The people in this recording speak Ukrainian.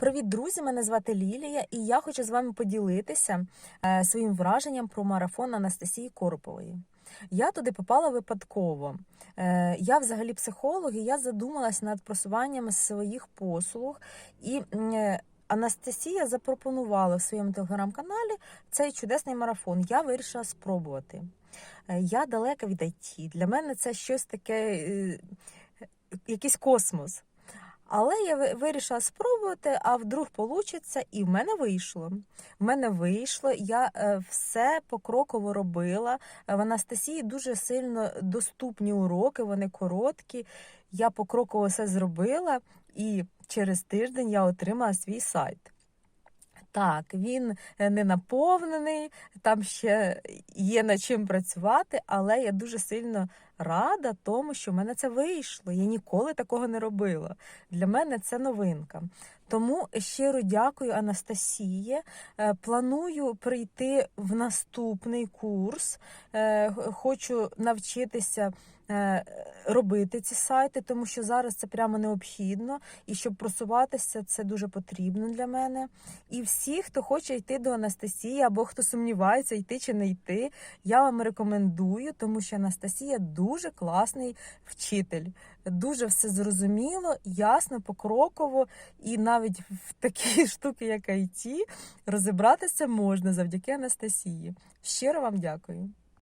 Привіт, друзі! Мене звати Лілія, і я хочу з вами поділитися е, своїм враженням про марафон Анастасії Коропової. Я туди попала випадково. Е, Я взагалі психолог, і я задумалась над просуванням своїх послуг. І е, Анастасія запропонувала в своєму телеграм-каналі цей чудесний марафон. Я вирішила спробувати. Я далека від IT. Для мене це щось таке, якийсь космос. Але я вирішила спробувати, а вдруг получиться, і в мене вийшло. В мене вийшло. Я е, все покроково робила. Е, В Анастасії дуже сильно доступні уроки, вони короткі. Я покроково все зробила, і через тиждень я отримала свій сайт. Так, він е, не наповнений, там ще є над чим працювати, але я дуже сильно рада тому, що в мене це вийшло. Я ніколи такого не робила. Для мене це новинка. Тому щиро дякую Анастасії. Е, Планую прийти в наступний курс. Е, Хочу навчитися е, робити ці сайти, тому що зараз це прямо необхідно. І щоб просуватися, це дуже потрібно для мене. І всі, хто хоче йти до Анастасії, або хто сумнівається, йти чи не йти, я вам рекомендую, тому що Анастасія дуже класний вчитель. Дуже все зрозуміло, ясно, покроково, і навіть в такі штуки, як IT, розібратися можна завдяки Анастасії. Щиро вам дякую.